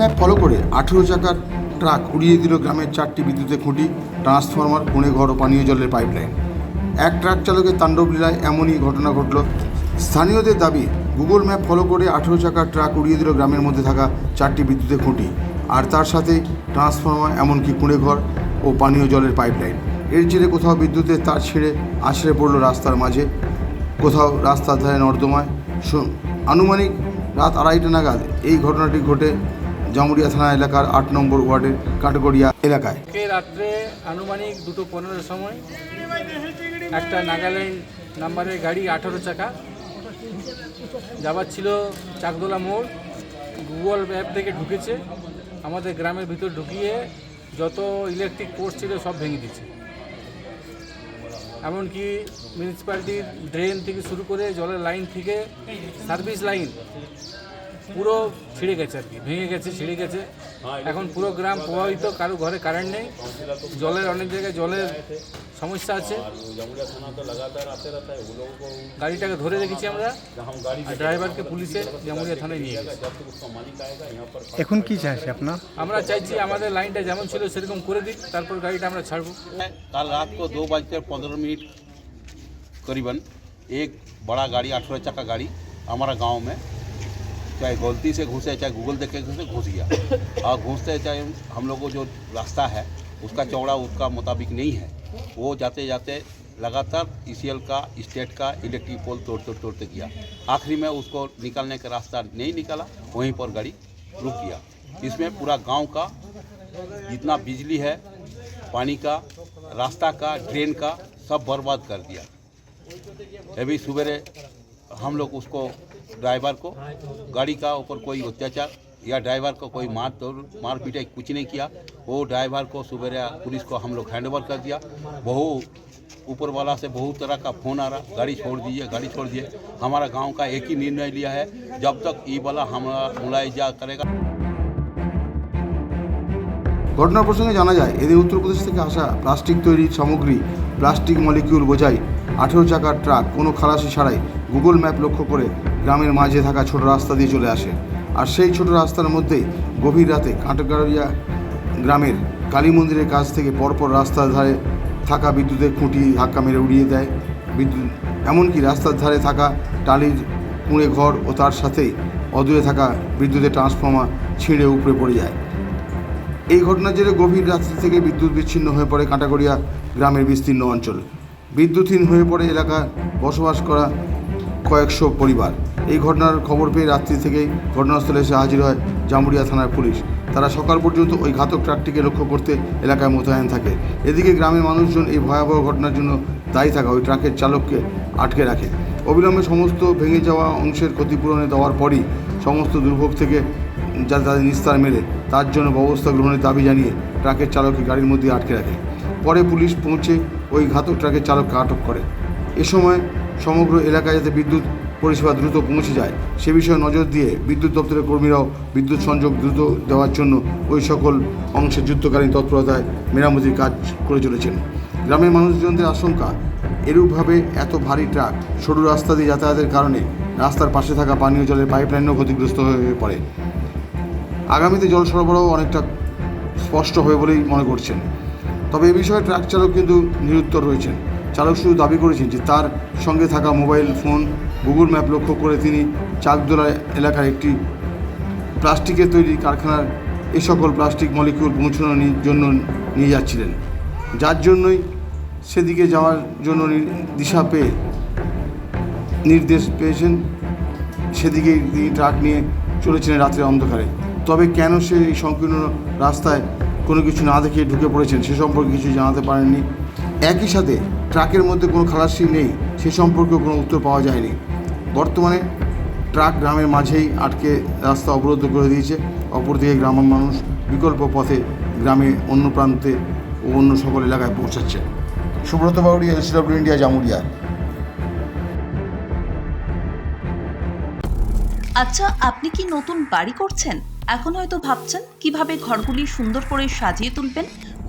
Map follow করে আঠেরো চাকার ট্রাক উড়িয়ে দিল গ্রামের চারটি বিদ্যুতের খুঁটি, ট্রান্সফরমার কোণে ঘর ও পানীয় জলের পাইপলাইন। এক ট্রাক চালকের তাণ্ডব লীলায় এমনই ঘটনা ঘটল। স্থানীয়দের দাবি, গুগল ম্যাপ ফলো করে আঠেরো চাকার ট্রাক উড়িয়ে দিল গ্রামের মধ্যে থাকা চারটি বিদ্যুতের খুঁটি। আর তার সাথে ট্রান্সফরমার, এমনকি কুঁড়ে ঘর ও পানীয় জলের পাইপলাইন। এর জেরে কোথাও বিদ্যুতের তার ছেড়ে আছড়ে পড়ল রাস্তার মাঝে। কোথাও রাস্তার ধারে নর্দমায়। আনুমানিক রাত আড়াইটা নাগাদ এই ঘটনাটি ঘটে জামুরিয়া থানা এলাকার আট নম্বর ওয়ার্ডের কাটগড়িয়া এলাকায়। রাত্রে আনুমানিক দুটো পনেরোর সময় একটা নাগাল্যান্ড নাম্বারের গাড়ি আঠারো চাকা যাবার ছিল চাকদোলা মোড়, গুগল ম্যাপ থেকে ঢুকেছে। আমাদের গ্রামের ভিতর ঢুকিয়ে যত ইলেকট্রিক পোস্ট ছিল সব ভেঙে দিচ্ছে এমনকি মিউনিসিপ্যালিটির ড্রেন থেকে শুরু করে জলের লাইন থেকে সার্ভিস লাইন পুরো ছিঁড়ে গেছে আর কি ভেঙে গেছে ছিঁড়ে গেছে এখন পুরো গ্রাম প্রভাবিত কারো ঘরে কারেন্ট নেই জলের অনেক জায়গায় জলের সমস্যা আছে গাড়িটাকে ধরে রেখেছি আমরা আর ড্রাইভারকে পুলিশে জামুরিয়া থানায় নিয়ে গেছে এখন কি চাইছে আপনার আমরা চাইছি আমাদের লাইনটা যেমন ছিল সেরকম করে দিক তারপর গাড়িটা আমরা ছাড়বো कल रात को दो बजकर पंद्रह मिनट करीबन एक बड़ा गाड़ी अठारह चक्का गाड़ी हमारा गांव में चाहे गलती से घुसे, चाहे गूगल देख के घुसे, घुस गया। और घुसते चाहे हम लोग को जो रास्ता है, उसका चौड़ा, उसका मुताबिक नहीं है। वो जाते जाते लगातार ईसीएल का, स्टेट का, इलेक्ट्रिक पोल तोड़ तोड़, तोड़ते गया। आखिरी में उसको निकालने का रास्ता नहीं निकाला, वहीं पर गाड़ी रुक गया। इसमें पूरा गाँव का जितना बिजली है, पानी का, रास्ता का, ड्रेन का, सब बर्बाद कर दिया। अभी सवेरे हम लोग उसको ड्राइवर को गाड़ी का ऊपर कोई अत्याचार या ड्राइवर को कोई मार तोड़ मार पीटाई कुछ नहीं किया वो ड्राइवर को सवेरे पुलिस को हम लोग हैंड ओवर कर दिया बहु ऊपर वाला से बहुत तरह का फोन आ रहा गाड़ी छोड़ दीजिए गाड़ी छोड़ दीजिए हमारा गांव का एक ही निर्णय लिया है जब तक ई वाला हमारा मुलायजा करेगा ঘটনার প্রসঙ্গে জানা যায় এদের উত্তরপ্রদেশ থেকে আসা প্লাস্টিক তৈরির সামগ্রী প্লাস্টিক মলিকিউল বোঝাই আঠেরো চাকার ট্রাক কোনো খালাসি ছাড়াই গুগল ম্যাপ লক্ষ্য করে গ্রামের মাঝে থাকা ছোট রাস্তা দিয়ে চলে আসে। আর সেই ছোট রাস্তার মধ্যেই গভীর রাতে কাঁটাগাড়িয়া গ্রামের কালী মন্দিরের কাছ থেকে পরপর রাস্তার ধারে থাকা বিদ্যুতের খুঁটি ধাক্কা মেরে উড়িয়ে দেয়। বিদ্যুৎ, এমনকি রাস্তার ধারে থাকা টালির কুঁড়ে ঘর ও তার সাথেই অদূরে থাকা বিদ্যুতের ট্রান্সফর্মার ছিঁড়ে উপড়ে পড়ে যায়। এই ঘটনার জেরে গভীর রাত্রি থেকে বিদ্যুৎ বিচ্ছিন্ন হয়ে পড়ে কাঁটাগড়িয়া গ্রামের বিস্তীর্ণ অঞ্চল। বিদ্যুৎহীন হয়ে পড়ে এলাকা বসবাস করা কয়েকশো পরিবার। এই ঘটনার খবর পেয়ে রাত্রি থেকেই ঘটনাস্থলে এসে হাজির হয় জামুরিয়া থানার পুলিশ। তারা সকাল পর্যন্ত ওই ঘাতক ট্রাকটিকে লক্ষ্য করতে এলাকায় মোতায়েন থাকে। এদিকে গ্রামের মানুষজন এই ভয়াবহ ঘটনার জন্য দায়ী থাকা ওই ট্রাকের চালককে আটকে রাখে। অবিলম্বে সমস্ত ভেঙে যাওয়া অংশের ক্ষতিপূরণে দেওয়ার পরই সমস্ত দুর্ভোগ থেকে যাতে তাদের নিস্তার মেলে, তার জন্য ব্যবস্থা গ্রহণের দাবি জানিয়ে ট্রাকের চালককে গাড়ির মধ্যে আটকে রাখে। পরে পুলিশ পৌঁছে ওই ঘাতক ট্রাকের চালককে আটক করে। এ সময় সমগ্র এলাকায় যাতে বিদ্যুৎ পরিষেবা দ্রুত পৌঁছে যায়, সে বিষয়ে নজর দিয়ে বিদ্যুৎ দপ্তরের কর্মীরাও বিদ্যুৎ সংযোগ দ্রুত দেওয়ার জন্য ওই সকল অংশের যুদ্ধকালীন তৎপরতায় মেরামতির কাজ করে চলেছেন। গ্রামের মানুষজনদের আশঙ্কা, এরূপভাবে এত ভারী ট্রাক সরু রাস্তা দিয়ে যাতায়াতের কারণে রাস্তার পাশে থাকা পানীয় জলের পাইপলাইনও ক্ষতিগ্রস্ত হয়ে পড়ে। আগামীতে জল সরবরাহ অনেকটা স্পষ্ট হবে বলেই মনে করছেন। তবে এ বিষয়ে ট্রাক চালক কিন্তু নিরুত্তর রয়েছেন। চালক শুধু দাবি করেছেন যে তার সঙ্গে থাকা মোবাইল ফোন, গুগল ম্যাপ লক্ষ্য করে তিনি চাকদোলা এলাকার একটি প্লাস্টিকের তৈরি কারখানার এ সকল প্লাস্টিক মলিকিউল পৌঁছানোর জন্য নিয়ে যাচ্ছিলেন। যার জন্যই সেদিকে যাওয়ার জন্য দিশা পেয়ে নির্দেশ পেয়েছেন। সেদিকেই তিনি ট্রাক নিয়ে চলেছিলেন রাত্রে অন্ধকারে। তবে কেন সে এই সংকীর্ণ রাস্তায় কোনো কিছু না দেখে ঢুকে পড়েছেন, সে সম্পর্কে কিছু জানাতে পারেননি একই সাথে ট্রাকের মধ্যে কোনো খালাসি নেই, সে সম্পর্কেও কোনো উত্তর পাওয়া যায়নি। বর্তমানে ট্রাক গ্রামের মাঝেই আটকে রাস্তা অবরুদ্ধ করে দিয়েছে। অপরদিকে গ্রামের মানুষ বিকল্প পথে গ্রামে অন্য প্রান্তে ও অন্য সকল এলাকায় পৌঁছাচ্ছে। Subrata Bauri LCW India Jamuria. আচ্ছা আপনি কি নতুন বাড়ি করছেন? এখন হয়তো ভাবছেন কীভাবে ঘরগুলি সুন্দর করে সাজিয়ে তুলবেন?